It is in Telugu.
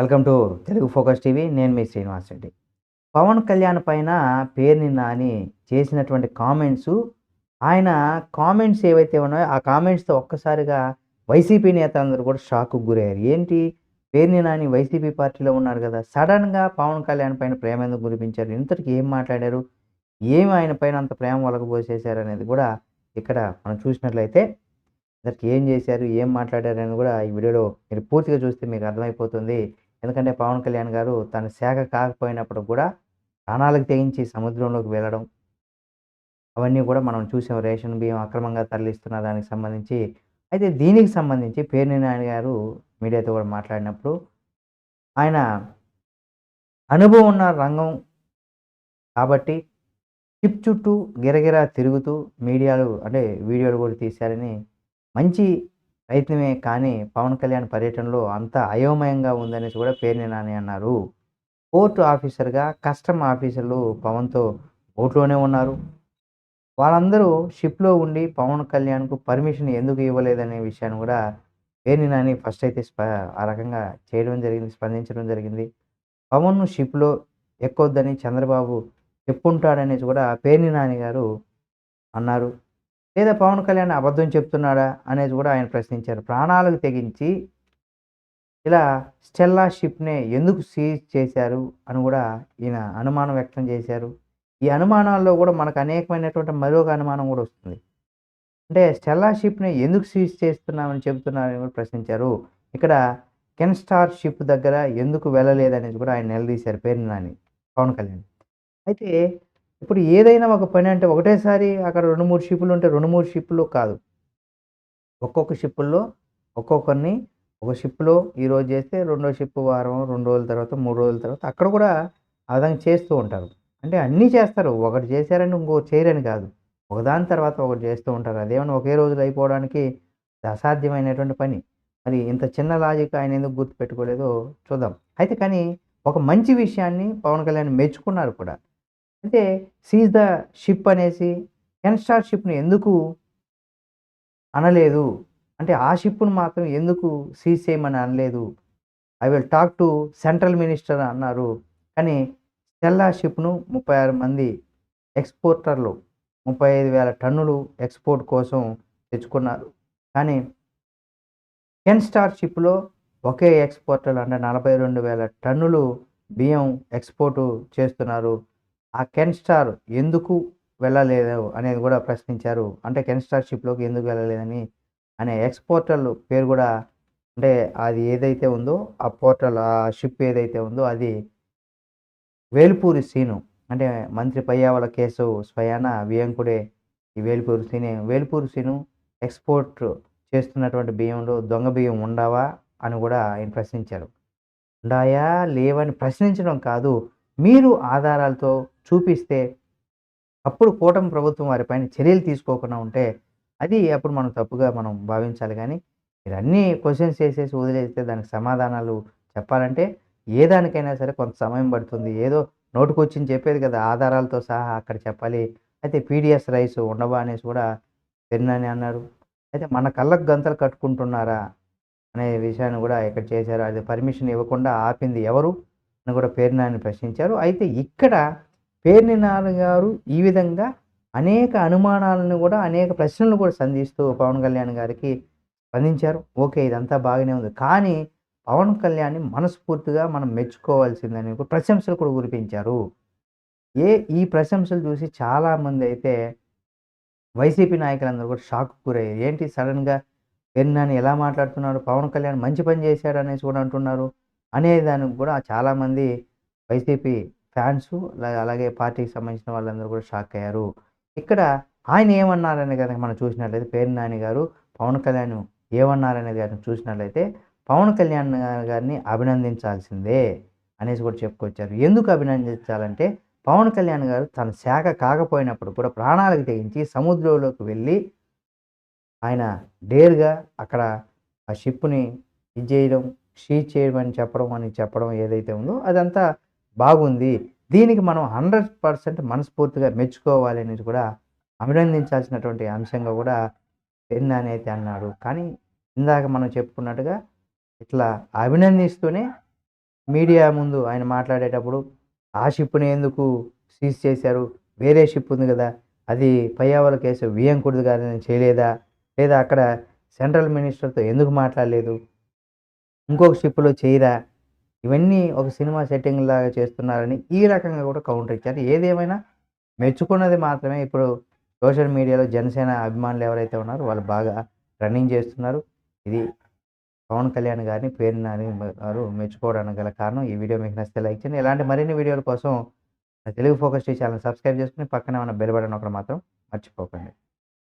Welcome to Telugu focus TV. నేను మీ శ్రీనివాస్ రెడ్డి. పవన్ కళ్యాణ్ పైన పేరుని నాని చేసినటువంటి కామెంట్స్ ఆయన కామెంట్స్ ఏవైతే ఉన్నాయో ఆ కామెంట్స్తో ఒక్కసారిగా వైసీపీ నేతలందరూ కూడా షాక్కు గురయ్యారు. ఏంటి? పేరుని నాని వైసీపీ పార్టీలో ఉన్నారు కదా సడన్గా పవన్ కళ్యాణ్ పైన ప్రేమ ఎందుకు కురిపించారు? ఇంతటికి ఏం మాట్లాడారు? ఏమి ఆయన పైన అంత ప్రేమ వలకపోసేశారు అనేది కూడా ఇక్కడ మనం చూసినట్లయితే ఇంతటికి ఏం చేశారు? ఏం మాట్లాడారు? అని కూడా ఈ వీడియోలో మీరు పూర్తిగా చూస్తే మీకు అర్థమైపోతుంది. ఎందుకంటే పవన్ కళ్యాణ్ గారు తన శాఖ కాకపోయినప్పుడు కూడా ప్రాణాలకు తెగించి సముద్రంలోకి వెళ్ళడం అవన్నీ కూడా మనం చూసాం. రేషన్ బియ్యం అక్రమంగా తరలిస్తున్న దానికి సంబంధించి అయితే దీనికి సంబంధించి పేర్ని నాయుడు గారు మీడియాతో కూడా మాట్లాడినప్పుడు ఆయన అనుభవం ఉన్న రంగం కాబట్టి చిప్ చుట్టూ గిరగిరా తిరుగుతూ మీడియాలు అంటే వీడియోలు కూడా తీశారని మంచి ప్రయత్నమే కానీ పవన్ కళ్యాణ్ పర్యటనలో అంత అయోమయంగా ఉందనేసి కూడా పేర్ని నాని అన్నారు. కోర్టు ఆఫీసర్గా కస్టమ్ ఆఫీసర్లు పవన్తో ఓట్లోనే ఉన్నారు. వాళ్ళందరూ షిప్లో ఉండి పవన్ కళ్యాణ్కు పర్మిషన్ ఎందుకు ఇవ్వలేదనే విషయాన్ని కూడా పేర్ని నాని ఫస్ట్ అయితే స్ప ఆ రకంగా చేయడం జరిగింది స్పందించడం జరిగింది. పవన్ను షిప్లో ఎక్కొద్దని చంద్రబాబు చెప్పుంటాడనేసి కూడా పేర్ని నాని గారు అన్నారు. లేదా పవన్ కళ్యాణ్ అబద్ధం చెప్తున్నాడా అనేది కూడా ఆయన ప్రశ్నించారు. ప్రాణాలకు తెగించి ఇలా స్టెల్లా షిప్నే ఎందుకు సీజ్ చేశారు అని కూడా ఈయన అనుమానం వ్యక్తం చేశారు. ఈ అనుమానాల్లో కూడా మనకు అనేకమైనటువంటి మరొక అనుమానం కూడా వస్తుంది. అంటే స్టెల్లా షిప్ని ఎందుకు సీజ్ చేస్తున్నామని చెబుతున్నారని కూడా ప్రశ్నించారు. ఇక్కడ కెన్ స్టార్ షిప్ దగ్గర ఎందుకు వెళ్ళలేదనేది కూడా ఆయన నిలదీశారు పేరు నాని పవన్ కళ్యాణ్. అయితే ఇప్పుడు ఏదైనా ఒక పని అంటే ఒకటేసారి అక్కడ రెండు మూడు షిప్పులు ఉంటే రెండు మూడు షిప్పులు కాదు. ఒక్కొక్క షిప్పుల్లో ఒక్కొక్కరిని ఒక షిప్లో ఈరోజు చేస్తే రెండో షిప్ వారం రెండు రోజుల తర్వాత మూడు రోజుల తర్వాత అక్కడ కూడా ఆ విధంగా చేస్తూ ఉంటారు. అంటే అన్నీ చేస్తారు. ఒకటి చేశారని ఇంకో చేయరని కాదు. ఒకదాని తర్వాత ఒకటి చేస్తూ ఉంటారు. అదేమన్నా ఒకే రోజులో అయిపోవడానికి అసాధ్యమైనటువంటి పని. మరి ఇంత చిన్న లాజిక్ ఆయన ఎందుకు గుర్తుపెట్టుకోలేదో చూద్దాం. అయితే కానీ ఒక మంచి విషయాన్ని పవన్ కళ్యాణ్ మెచ్చుకున్నారు కూడా. అంటే సీజ్ ద షిప్ అనేసి కెన్ షిప్ను ఎందుకు అనలేదు? అంటే ఆ షిప్ను మాత్రం ఎందుకు సీజ్ చేయమని అనలేదు? I will talk to central minister అన్నారు. కానీ స్టెల్లా షిప్ను ముప్పై ఆరు మంది ఎక్స్పోర్టర్లు ముప్పై ఐదు వేల టన్నులు ఎక్స్పోర్ట్ కోసం తెచ్చుకున్నారు. కానీ కెన్ స్టార్ షిప్లో ఒకే ఎక్స్పోర్టర్లు అంటే నలభై రెండు వేల టన్నులు బియ్యం ఎక్స్పోర్టు చేస్తున్నారు. ఆ కెన్ స్టార్ ఎందుకు వెళ్ళలేదు అనేది కూడా ప్రశ్నించారు. అంటే కెన్ స్టార్ షిప్లోకి ఎందుకు వెళ్ళలేదని అనే ఎక్స్పోర్టర్లు పేరు కూడా అంటే అది ఏదైతే ఉందో ఆ పోర్టల్ ఆ షిప్ ఏదైతే ఉందో అది వేల్పూరి సీను అంటే మంత్రి పయ్యావల కేసు స్వయాన వియంకుడే ఈ వేల్పూరి సీనే. వేల్పూరి సీను ఎక్స్పోర్ట్ చేస్తున్నటువంటి బియ్యంలో దొంగ బియ్యం ఉండవా అని కూడా ఆయన ప్రశ్నించారు. ఉండాయా? లేవని ప్రశ్నించడం కాదు. మీరు ఆధారాలతో చూపిస్తే అప్పుడు కూటమి ప్రభుత్వం వారిపైన చర్యలు తీసుకోకుండా ఉంటే అది అప్పుడు మనం తప్పుగా మనం భావించాలి. కానీ మీరు అన్ని క్వశ్చన్స్ చేసేసి వదిలేస్తే దానికి సమాధానాలు చెప్పాలంటే ఏ దానికైనా సరే కొంత సమయం పడుతుంది. ఏదో నోటుకొచ్చింది చెప్పేది కదా ఆధారాలతో సహా అక్కడ చెప్పాలి. అయితే పీడిఎస్ రైస్ ఉండవా అనేసి కూడా పెరినని అన్నారు. అయితే మన కళ్ళకు గంతలు కట్టుకుంటున్నారా అనే విషయాన్ని కూడా ఇక్కడ చేశారు. అది పర్మిషన్ ఇవ్వకుండా ఆపింది ఎవరు? అని కూడా పేర్నాని ప్రశ్నించారు. అయితే ఇక్కడ పేర్ని గారు ఈ విధంగా అనేక అనుమానాలను కూడా అనేక ప్రశ్నలను కూడా సంధిస్తూ పవన్ కళ్యాణ్ గారికి స్పందించారు. ఓకే ఇదంతా బాగానే ఉంది. కానీ పవన్ కళ్యాణ్ని మనస్ఫూర్తిగా మనం మెచ్చుకోవాల్సిందని కూడా ప్రశంసలు కూడా కురిపించారు. ఏ ఈ ప్రశంసలు చూసి చాలామంది అయితే వైసీపీ నాయకులందరూ కూడా షాక్ గురయ్యారు. ఏంటి సడన్గా పెన్నాని ఎలా మాట్లాడుతున్నారు? పవన్ కళ్యాణ్ మంచి పని చేశాడు అనేసి కూడా అంటున్నారు. అనే దానికి కూడా చాలామంది వైసీపీ ఫ్యాన్స్ అలాగే పార్టీకి సంబంధించిన వాళ్ళందరూ కూడా షాక్ అయ్యారు. ఇక్కడ ఆయన ఏమన్నారని కనుక మనం చూసినట్లయితే పేరు నాని గారు పవన్ కళ్యాణ్ ఏమన్నారనేది కనుక చూసినట్లయితే పవన్ కళ్యాణ్ గారిని అభినందించాల్సిందే అనేసి కూడా చెప్పుకొచ్చారు. ఎందుకు అభినందించాలంటే పవన్ కళ్యాణ్ గారు తన శాఖ కాకపోయినప్పుడు కూడా ప్రాణాలకు తెగించి సముద్రంలోకి వెళ్ళి ఆయన డేర్గా అక్కడ ఆ షిప్ని ఇది చేయడం షీ చేయమని చెప్పడం అని చెప్పడం ఏదైతే ఉందో అదంతా బాగుంది దీనికి మనం హండ్రెడ్ పర్సెంట్ మనస్ఫూర్తిగా మెచ్చుకోవాలి అనేది కూడా అభినందించాల్సినటువంటి అంశంగా కూడా పెన్నాని అయితే అన్నాడు కానీ ఇందాక మనం చెప్పుకున్నట్టుగా ఇట్లా అభినందిస్తూనే మీడియా ముందు ఆయన మాట్లాడేటప్పుడు ఆ షిప్‌ని ఎందుకు సీజ్ చేశారు? వేరే షిప్ ఉంది కదా అది పయ్యావల కేసు వియంకుడిది కాదని చేయలేదా? లేదా అక్కడ సెంట్రల్ మినిస్టర్‌తో ఎందుకు మాట్లాడలేదు? ఇంకొక షిప్‌లో చేయరా? ఇవన్నీ ఒక సినిమా సెట్టింగ్ లాగా చేస్తున్నారని ఈ రకంగా కూడా కౌంటర్ ఇచ్చారు. ఏదేమైనా మెచ్చుకున్నది మాత్రమే ఇప్పుడు సోషల్ మీడియాలో జనసేన అభిమానులు ఎవరైతే ఉన్నారో వాళ్ళు బాగా రన్నింగ్ చేస్తున్నారు. ఇది పవన్ కళ్యాణ్ గారిని, పేరు నాని గారు మెచ్చుకోవడానికి గల కారణం. ఈ వీడియో మీకు నచ్చితే లైక్ చేయండి. ఇలాంటి మరిన్ని వీడియోల కోసం Telugu focus TV channel subscribe చేసుకొని పక్కనే ఉన్న బెల్ బటన్ ఒకటి మాత్రం మర్చిపోకండి.